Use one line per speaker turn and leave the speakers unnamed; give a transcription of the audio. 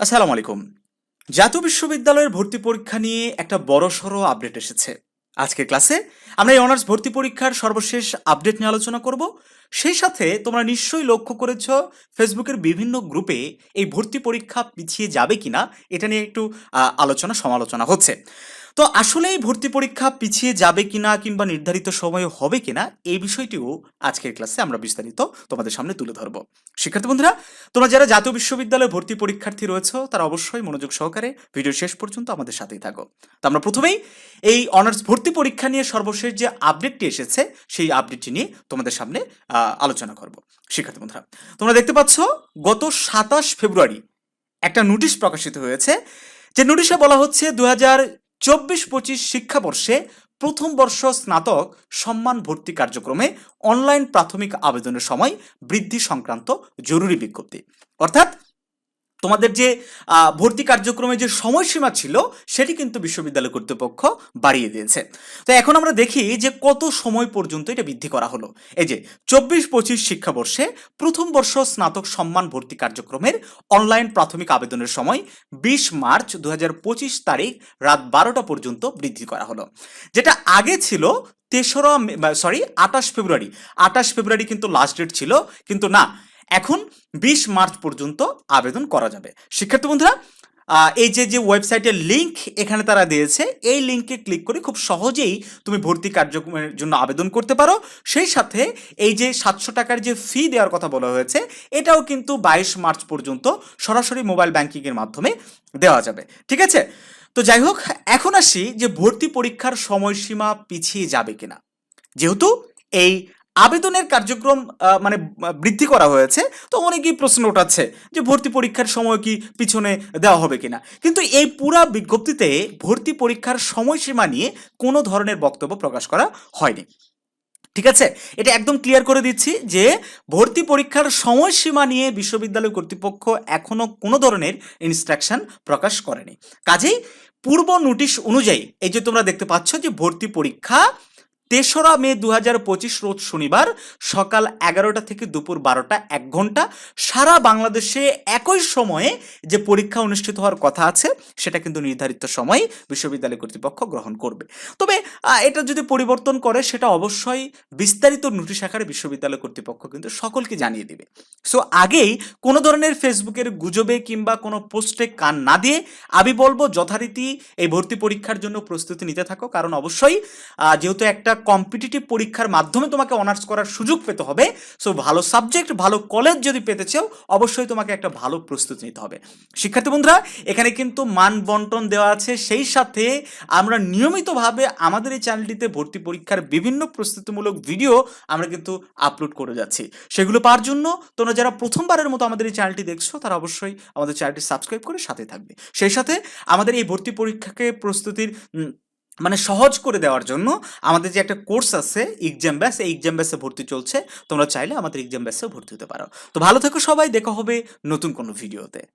আসসালামু আলাইকুম। জাতীয় বিশ্ববিদ্যালয়ের ভর্তি পরীক্ষা নিয়ে একটা বড়সড় আপডেট এসেছে। আজকের ক্লাসে আমরা এই অনার্স ভর্তি পরীক্ষার সর্বশেষ আপডেট নিয়ে আলোচনা করব। সেই সাথে তোমরা নিশ্চয়ই লক্ষ্য করেছ, ফেসবুকের বিভিন্ন গ্রুপে এই ভর্তি পরীক্ষা পিছিয়ে যাবে কিনা, এটা নিয়ে একটু আলোচনা, সমালোচনা হচ্ছে। তো আসলে এই ভর্তি পরীক্ষা পিছিয়ে যাবে কিনা কিংবা নির্ধারিত সময়ে হবে কিনা, এই বিষয়টিও আজকের ক্লাসে আমরা বিস্তারিত তোমাদের সামনে তুলে ধরবো। শিক্ষার্থী বন্ধুরা, তোমরা যারা জাতীয় বিশ্ববিদ্যালয়ে ভর্তি পরীক্ষার্থী রয়েছে, তারা অবশ্যই মনোযোগ সহকারে ভিডিও শেষ পর্যন্ত আমাদের সাথেই থাকো। তো আমরা প্রথমেই এই অনার্স ভর্তি পরীক্ষা নিয়ে সর্বশেষ যে আপডেটটি এসেছে, সেই আপডেটটি নিয়ে তোমাদের সামনে আলোচনা করব। শিক্ষার্থী বন্ধুরা, তোমরা দেখতে পাচ্ছ, গত সাতাশ ফেব্রুয়ারি একটা নোটিশ প্রকাশিত হয়েছে। যে নোটিশে বলা হচ্ছে দু হাজার চব্বিশ পঁচিশ শিক্ষাবর্ষে প্রথম বর্ষ স্নাতক সম্মান ভর্তি কার্যক্রমে অনলাইন প্রাথমিক আবেদনের সময় বৃদ্ধি সংক্রান্ত জরুরি বিজ্ঞপ্তি। অর্থাৎ তোমাদের যে ভর্তি কার্যক্রমে যে সময়সীমা ছিল, সেটি কিন্তু বিশ্ববিদ্যালয় কর্তৃপক্ষ বাড়িয়ে দিয়েছে। তো এখন আমরা দেখি যে কত সময় পর্যন্ত এটা বৃদ্ধি করা হলো। এই যে চব্বিশ পঁচিশ শিক্ষাবর্ষে প্রথম বর্ষ স্নাতক সম্মান ভর্তি কার্যক্রমের অনলাইন প্রাথমিক আবেদনের সময় বিশ মার্চ দু হাজার পঁচিশ তারিখ রাত বারোটা পর্যন্ত বৃদ্ধি করা হলো। যেটা আগে ছিল তেসরা সরি আঠাশ ফেব্রুয়ারি। আঠাশ ফেব্রুয়ারি কিন্তু লাস্ট ডেট ছিল, কিন্তু না এখন বিশ মার্চ পর্যন্ত আবেদন করা যাবে। শিক্ষার্থী বন্ধুরা এই যে যে ওয়েবসাইটের লিঙ্ক এখানে তারা দিয়েছে, এই লিঙ্কে ক্লিক করে খুব সহজেই তুমি ভর্তি কার্যক্রমের জন্য আবেদন করতে পারো। সেই সাথে এই যে সাতশো টাকার যে ফি দেওয়ার কথা বলা হয়েছে, এটাও কিন্তু বাইশ মার্চ পর্যন্ত সরাসরি মোবাইল ব্যাংকিংয়ের মাধ্যমে দেওয়া যাবে। ঠিক আছে? তো যাই হোক, এখন আসি যে ভর্তি পরীক্ষার সময়সীমা পিছিয়ে যাবে কিনা। যেহেতু এই আবেদনের কার্যক্রম মানে বৃদ্ধি করা হয়েছে। তো অনেকেই প্রশ্ন ওঠাচ্ছে যে ভর্তি পরীক্ষার সময় কি পিছনে দেওয়া হবে কিনা? কিন্তু এই পুরা বিজ্ঞপ্তিতে ভর্তি পরীক্ষার সময়সীমা নিয়ে কোনো ধরনের বক্তব্য প্রকাশ করা হয়নি। ঠিক আছে? এটা একদম ক্লিয়ার করে দিচ্ছি যে ভর্তি পরীক্ষার সময়সীমা নিয়ে বিশ্ববিদ্যালয় কর্তৃপক্ষ এখনও কোনো ধরনের ইনস্ট্রাকশন প্রকাশ করেনি। কাজেই পূর্ব নোটিশ অনুযায়ী, এই যে তোমরা দেখতে পাচ্ছ যে ভর্তি পরীক্ষা তেসরা মে দু হাজার পঁচিশ রোজ শনিবার সকাল এগারোটা থেকে দুপুর বারোটা এক ঘণ্টা সারা বাংলাদেশে একই সময়ে যে পরীক্ষা অনুষ্ঠিত হওয়ার কথা আছে, সেটা কিন্তু নির্ধারিত সময় বিশ্ববিদ্যালয় কর্তৃপক্ষ গ্রহণ করবে। তবে এটা যদি পরিবর্তন করে, সেটা অবশ্যই বিস্তারিত নোটিশ আকারে বিশ্ববিদ্যালয় কর্তৃপক্ষ কিন্তু সকলকে জানিয়ে দেবে। সো, আগেই কোনো ধরনের ফেসবুকের গুজবে কিংবা কোনো পোস্টে কান না দিয়ে আমি বলব, যথারীতি এই ভর্তি পরীক্ষার জন্য প্রস্তুতি নিতে থাকো। কারণ অবশ্যই যেহেতু একটা কম্পিটিটিভ পরীক্ষার মাধ্যমে তোমাকে অনার্স করার সুযোগ পেতে হবে। সো ভালো সাবজেক্ট ভালো কলেজ যদি পেতে চাও, অবশ্যই তোমাকে একটা ভালো প্রস্তুতি নিতে হবে। শিক্ষার্থী বন্ধুরা, এখানে কিন্তু মান বন্টন দেওয়া আছে। সেই সাথে আমরা নিয়মিতভাবে আমাদের এই চ্যানেলটিতে ভর্তি পরীক্ষার বিভিন্ন প্রস্তুতিমূলক ভিডিও আমরা কিন্তু আপলোড করে যাচ্ছি। সেগুলো পাওয়ার জন্য তোমরা যারা প্রথমবারের মতো আমাদের এই চ্যানেলটি দেখছ, তারা অবশ্যই আমাদের চ্যানেলটি সাবস্ক্রাইব করে সাথে থাকবে। সেই সাথে আমাদের এই ভর্তি পরীক্ষাকে প্রস্তুতির মানে সহজ করে দেওয়ার জন্য আমাদের যে একটা কোর্স আছে এক্সাম ব্যাস এই এক্সাম ব্যাসে ভর্তি চলছে। তোমরা চাইলে আমাদের এক্সাম ব্যাসে ভর্তি হতে পারো। তো ভালো থেকো সবাই, দেখা হবে নতুন কোনো ভিডিওতে